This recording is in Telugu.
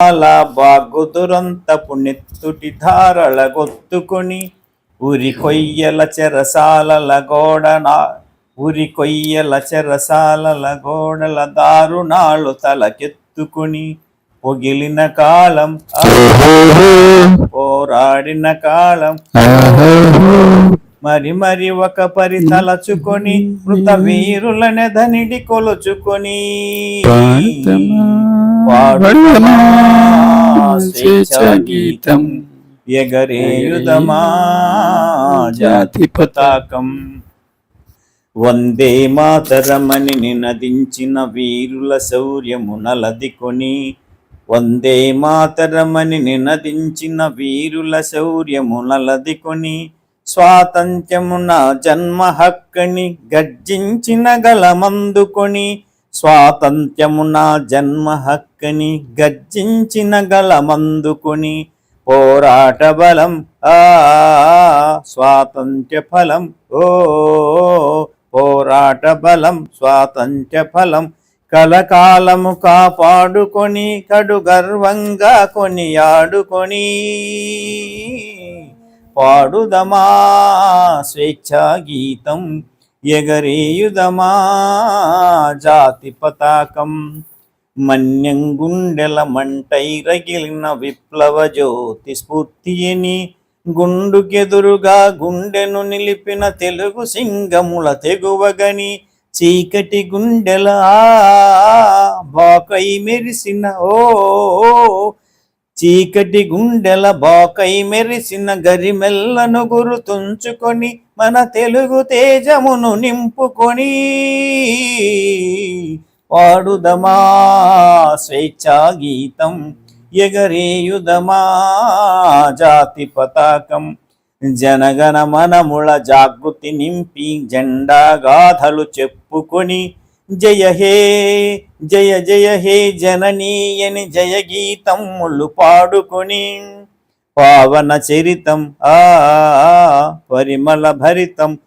అలా బాగుదురంతపు నెత్తుటి ధారల గొత్తుకొని ఉరి కొయ్యల చెరసాలల గోడన ఉరి కొయ్యల చెరసాలల గోడల దారుణాలు తలకెత్తుకొని పొగిలిన కాలం పోరాడిన కాలం. మరి మరి ఒక పరి తలచుకొని మృత వీరులనెదనిడి కొలుచుకొని. పాడుదమా స్వేచ్ఛా గీతం. ఎగరేయుదమా జాతి పతాకం. వందే మాతరమని నినదించిన వీరుల శౌర్యము నలదికొని. వందే మాతరమని నినదించిన వీరుల శౌర్యము నలదికొని. స్వాతంత్ర్యమున జన్మ హక్కని గర్జించిన గలమందుకొని స్వాతంత్ర్యమున జన్మ హక్కని గర్జించిన గలమందుకొని పోరాట బలం ఆ స్వాతంత్ర్య ఫలం ఓ పోరాట బలం స్వాతంత్ర్య ఫలం కలకాలము కాపాడుకొని కడు గర్వంగా కొనియాడుకొని. పాడుదమా స్వేచ్ఛా గీతం ఎగరేయుదమా జాతి పతాకం మన్యం గుండెల మంటై రగిలిన విప్లవ జ్యోతి స్ఫూర్తిని గుండుకెదురుగా గుండెను నిలిపిన తెలుగు సింగముల తెగువగని చీకటి గుండెల బాకై మెరిసిన ఓ చీకటి గుండెల బాకై మెరిసిన గరిమెల్లను గురుతుంచుకొని మన తెలుగు తేజమును నింపుకొని పాడుదమా స్వేచ్ఛా గీతం ఎగరేయుదమా జాతి పతాకం. జనగణ మనముల జాగృతి నింపి జెండా గాథలు చెప్పుకొని జయ హే జయ జయ హే జననీయని జయ గీతములు పాడుకొని పావన చరితం ఆ పరిమళ భరితం